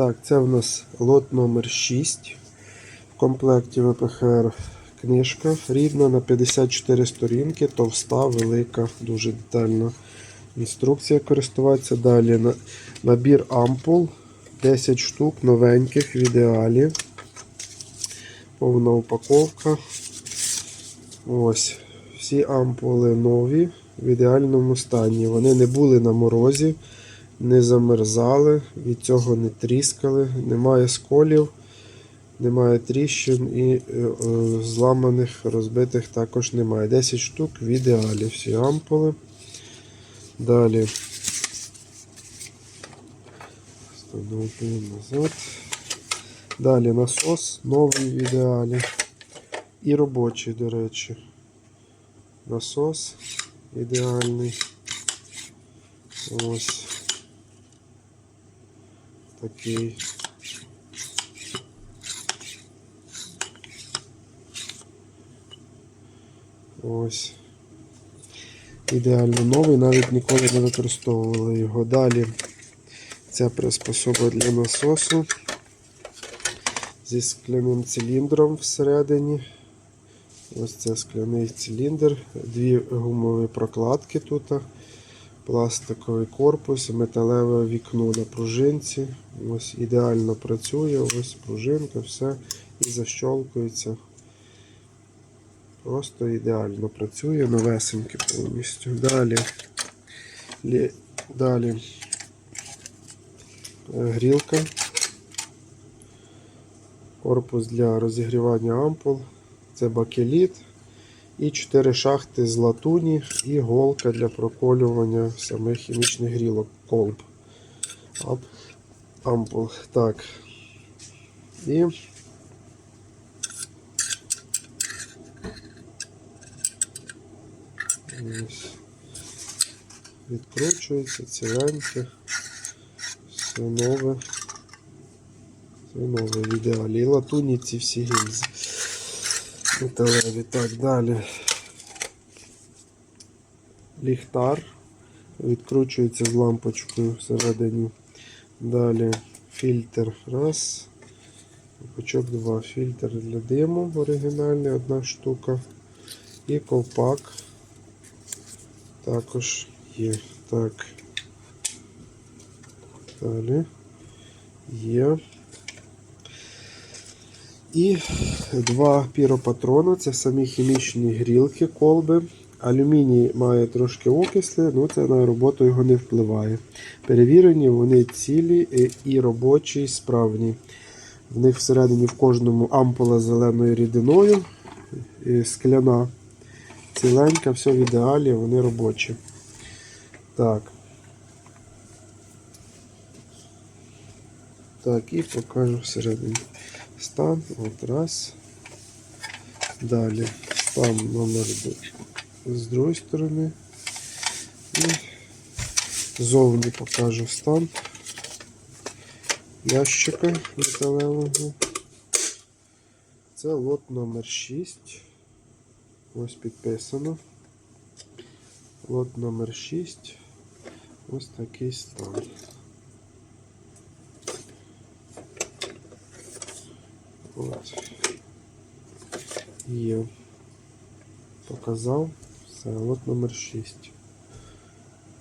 Так, це в нас лот номер 6. В комплекті ВПХР книжка рідна на 54 сторінки, товста, велика, дуже детальна інструкція користуватися. Далі набір ампул 10 штук новеньких в ідеалі. Повна упаковка. Ось. Всі ампули нові в ідеальному стані. Вони не були на морозі, не замерзали, від цього не тріскали, немає сколів, немає тріщин і е, е, зламаних, розбитих також немає. 10 штук в ідеалі всі ампули. Далі назад. Далі насос новий в ідеалі. І робочий, до речі. Насос ідеальний. Ось такий. Ось. Ідеально новий, навіть ніколи не використовували його. Далі ця приспособа для насосу зі скляним циліндром всередині. Ось це скляний циліндр, дві гумові прокладки тут, пластиковий корпус, металеве вікно на пружинці. Ось ідеально працює, ось пружинка, все і защолкується. Просто ідеально працює, новесеньке повністю. Далі, лі- далі е, грілка, корпус для розігрівання ампул. Це бакеліт і 4 шахти з латуні і голка для проколювання самих хімічних грілок колб. Ам- Ампул. Так. І. Відкручується ціленьке. Все нове. Все нове в ідеалі. І латуні ці всі гільзи металеві. Так, далі. Ліхтар. Відкручується з лампочкою всередині. Далі фільтр. Раз. Пучок два. Фільтр для диму оригінальний, одна штука. І ковпак. Також є. Так. Далі. Є. І два піропатрона, це самі хімічні грілки, колби. Алюміній має трошки окисли, ну це на роботу його не впливає. Перевірені, вони цілі і- робочі, і справні. В них всередині в кожному ампула зеленою рідиною, і скляна, ціленька, все в ідеалі, вони робочі. Так. Так, і покажу всередині. Стан, от раз. Далі стан номер д- з другої сторони. І зовні покажу стан ящика металевого. Це лот номер 6. Ось підписано. Лот номер 6. Ось такий стан. От. Є. Показав. Все, лот номер 6.